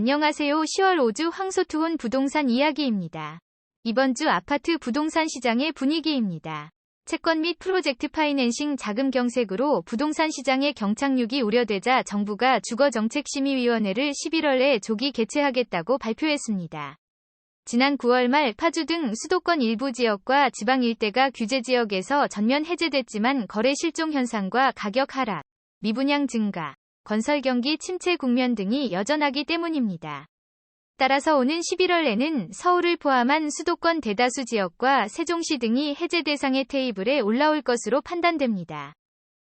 안녕하세요. 10월 5주 황소투혼 부동산 이야기입니다. 이번 주 아파트 부동산 시장의 분위기입니다. 채권 및 프로젝트 파이낸싱 자금 경색으로 부동산 시장의 경착륙이 우려되자 정부가 주거정책심의위원회를 11월에 조기 개최하겠다고 발표했습니다. 지난 9월 말 파주 등 수도권 일부 지역과 지방 일대가 규제 지역에서 전면 해제됐지만 거래 실종 현상과 가격 하락, 미분양 증가, 건설 경기 침체 국면 등이 여전하기 때문입니다. 따라서 오는 11월에는 서울을 포함한 수도권 대다수 지역과 세종시 등이 해제 대상의 테이블에 올라올 것으로 판단됩니다.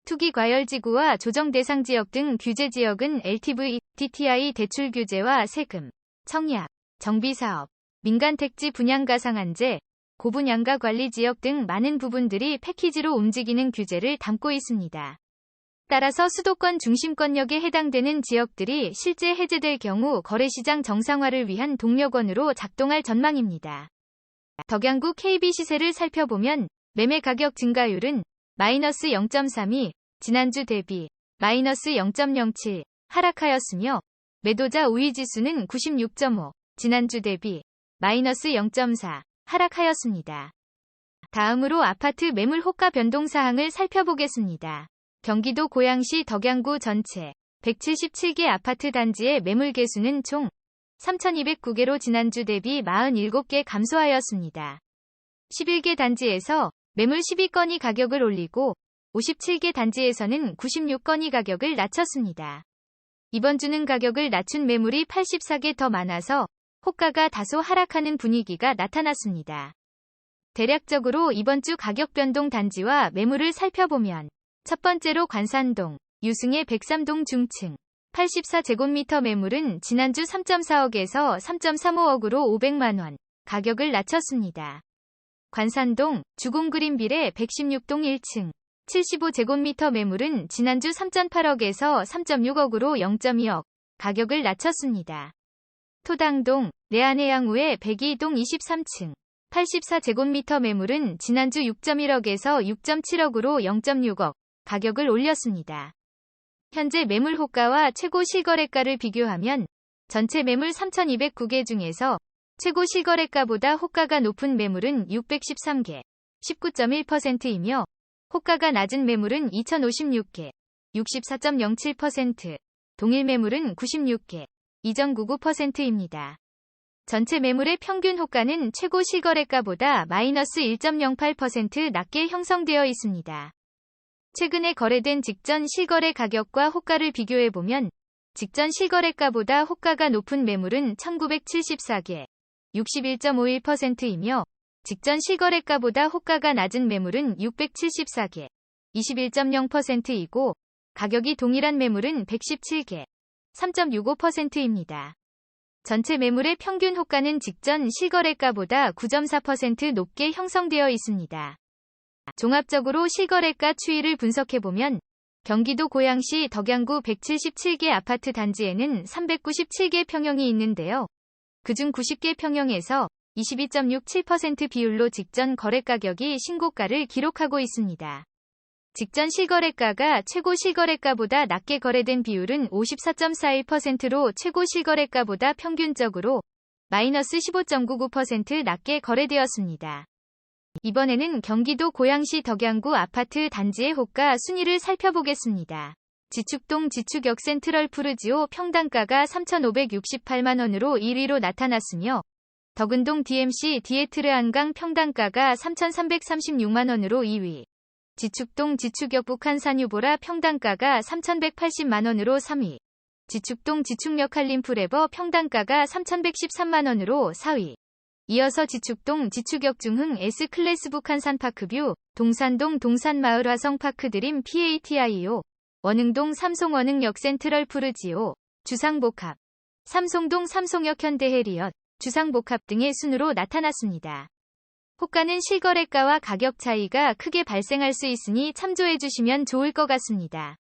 투기 과열지구와 조정 대상 지역 등 규제 지역은 LTV, DTI 대출 규제와 세금, 청약, 정비사업, 민간택지 분양가상한제, 고분양가 관리 지역 등 많은 부분들이 패키지로 움직이는 규제를 담고 있습니다. 따라서 수도권 중심권역에 해당되는 지역들이 실제 해제될 경우 거래시장 정상화를 위한 동력원으로 작동할 전망입니다. 덕양구 KB 시세를 살펴보면 매매 가격 증가율은 마이너스 0.32, 지난주 대비 마이너스 0.07 하락하였으며 매도자 우위 지수는 96.5, 지난주 대비 마이너스 0.4 하락하였습니다. 다음으로 아파트 매물 호가 변동 사항을 살펴보겠습니다. 경기도 고양시 덕양구 전체 177개 아파트 단지의 매물 개수는 총 3,209개로 지난주 대비 47개 감소하였습니다. 11개 단지에서 매물 12건이 가격을 올리고 57개 단지에서는 96건이 가격을 낮췄습니다. 이번 주는 가격을 낮춘 매물이 84개 더 많아서 호가가 다소 하락하는 분위기가 나타났습니다. 대략적으로 이번 주 가격 변동 단지와 매물을 살펴보면 첫 번째로 관산동, 유승의 103동 중층. 84제곱미터 매물은 지난주 3.4억에서 3.35억으로 500만원, 가격을 낮췄습니다. 관산동, 주공그린빌의 116동 1층. 75제곱미터 매물은 지난주 3.8억에서 3.6억으로 0.2억, 가격을 낮췄습니다. 토당동, 내안해양우의 102동 23층. 84제곱미터 매물은 지난주 6.1억에서 6.7억으로 0.6억, 가격을 올렸습니다. 현재 매물 호가와 최고 실거래가를 비교하면 전체 매물 3,209개 중에서 최고 실거래가보다 호가가 높은 매물은 613개, 19.1%이며 호가가 낮은 매물은 2,056개, 64.07%, 동일 매물은 96개, 2.99%입니다. 전체 매물의 평균 호가는 최고 실거래가보다 마이너스 1.08% 낮게 형성되어 있습니다. 최근에 거래된 직전 실거래 가격과 호가를 비교해보면 직전 실거래가보다 호가가 높은 매물은 1974개, 61.51%이며 직전 실거래가보다 호가가 낮은 매물은 674개, 21.0%이고 가격이 동일한 매물은 117개, 3.65%입니다. 전체 매물의 평균 호가는 직전 실거래가보다 9.4% 높게 형성되어 있습니다. 종합적으로 실거래가 추이를 분석해보면 경기도 고양시 덕양구 177개 아파트 단지에는 397개 평형이 있는데요. 그중 90개 평형에서 22.67% 비율로 직전 거래가격이 신고가를 기록하고 있습니다. 직전 실거래가가 최고 실거래가보다 낮게 거래된 비율은 54.41%로 최고 실거래가보다 평균적으로 마이너스 15.99% 낮게 거래되었습니다. 이번에는 경기도 고양시 덕양구 아파트 단지의 호가 순위를 살펴보겠습니다. 지축동 지축역 센트럴 푸르지오 평당가가 3,568만원으로 1위로 나타났으며 덕은동 DMC 디에트르 한강 평당가가 3,336만원으로 2위 지축동 지축역 북한산 유보라 평당가가 3,180만원으로 3위 지축동 지축역 한림프레버 평당가가 3,113만원으로 4위 이어서 지축동 지축역 중흥 S클래스 북한산 파크뷰, 동산동 동산마을 화성파크 드림 PATIO, 원흥동 삼송원흥역 센트럴 푸르지오, 주상복합, 삼송동 삼송역 현대해리엇, 주상복합 등의 순으로 나타났습니다. 호가는 실거래가와 가격 차이가 크게 발생할 수 있으니 참조해 주시면 좋을 것 같습니다.